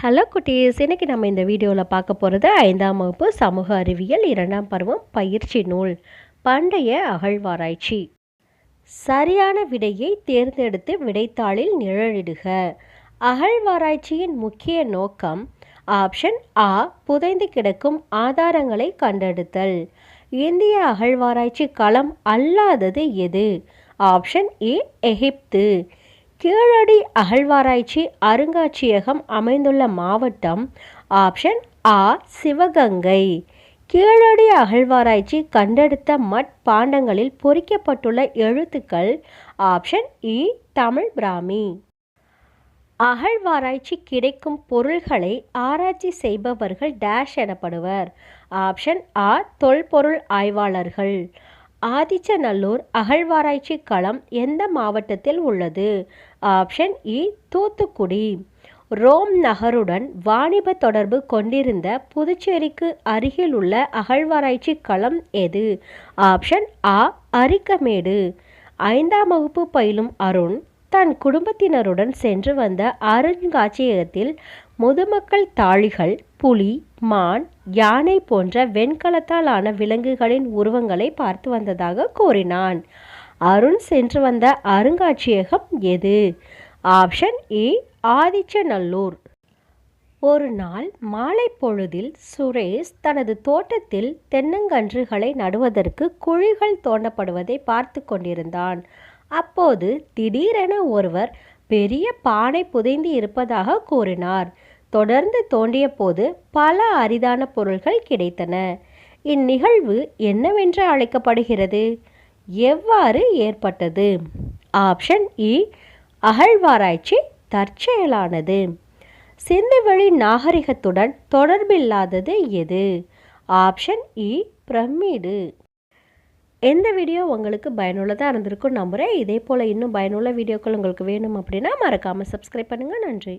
Hello குட்டீஸ். இன்றைக்கி நம்ம இந்த வீடியோவில் பார்க்க போகிறது ஐந்தாம் வகுப்பு சமூக அறிவியல் இரண்டாம் பருவம் பயிற்சி நூல் பண்டைய அகழ்வாராய்ச்சி. சரியான விடையை தேர்ந்தெடுத்து விடைத்தாளில் நிழலிடுக. அகழ்வாராய்ச்சியின் முக்கிய நோக்கம் ஆப்ஷன் ஆ புதைந்து கிடக்கும் ஆதாரங்களை கண்டெடுத்தல். இந்திய அகழ்வாராய்ச்சி களம் அல்லாதது எது? ஆப்ஷன் ஏ எகிப்து. கீழடி அகழ்வாராய்ச்சி அருங்காட்சியகம் அமைந்துள்ள மாவட்டம் ஆப்ஷன் ஆ சிவகங்கை. கீழடி அகழ்வாராய்ச்சி கண்டெடுத்த மட் பாண்டங்களில் பொறிக்கப்பட்டுள்ள எழுத்துக்கள் ஆப்ஷன் இ தமிழ் பிராமி. அகழ்வாராய்ச்சி கிடைக்கும் பொருள்களை ஆராய்ச்சி செய்பவர்கள் டேஷ் எனப்படுவர். ஆப்ஷன் ஆ தொல்பொருள் ஆய்வாளர்கள். ஆதிச்சநல்லூர் அகழ்வாராய்ச்சி களம் எந்த மாவட்டத்தில் உள்ளது? ஆப்ஷன் இ தூத்துக்குடி. ரோம் நகருடன் வாணிப தொடர்பு கொண்டிருந்த புதுச்சேரிக்கு அருகிலுள்ள அகழ்வாராய்ச்சி களம் எது? ஆப்ஷன் ஆ அரிக்கமேடு. ஐந்தாம் வகுப்பு பயிலும் அருண் தன் குடும்பத்தினருடன் சென்று வந்த அருங்காட்சியகத்தில் முதுமக்கள் தாழிகள் புலி மான் யானை போன்ற வெண்கலத்தால் ஆன விலங்குகளின் உருவங்களை பார்த்து வந்ததாக கூறினான். அருண் சென்று வந்த அருங்காட்சியகம் எது? Option A Adichanallur. ஒரு நாள் மாலை பொழுதில் சுரேஷ் தனது தோட்டத்தில் தென்னங்கன்றுகளை நடுவதற்கு குழிகள் தோண்டப்படுவதை பார்த்து கொண்டிருந்தான். அப்போது திடீரென ஒருவர் பெரிய பானை புதைந்து இருப்பதாக கூறினார். தொடர்ந்து தோண்டிய போது பல அரிதான பொருள்கள் கிடைத்தன. இந்நிகழ்வு என்னவென்று அழைக்கப்படுகிறது? எவ்வாறு ஏற்பட்டது? ஆப்ஷன் இ அகழ்வாராய்ச்சி தற்செயலானது. சிந்துவெளி நாகரிகத்துடன் தொடர்பில்லாதது எது? ஆப்ஷன் இ பிரமிடு. எந்த வீடியோ உங்களுக்கு பயனுள்ளதாக இருந்திருக்கும் நம்புகிறேன் இதே போல் இன்னும் பயனுள்ள வீடியோக்கள் உங்களுக்கு வேணும் அப்படின்னா மறக்காமல் சப்ஸ்கிரைப் பண்ணுங்கள் நன்றி.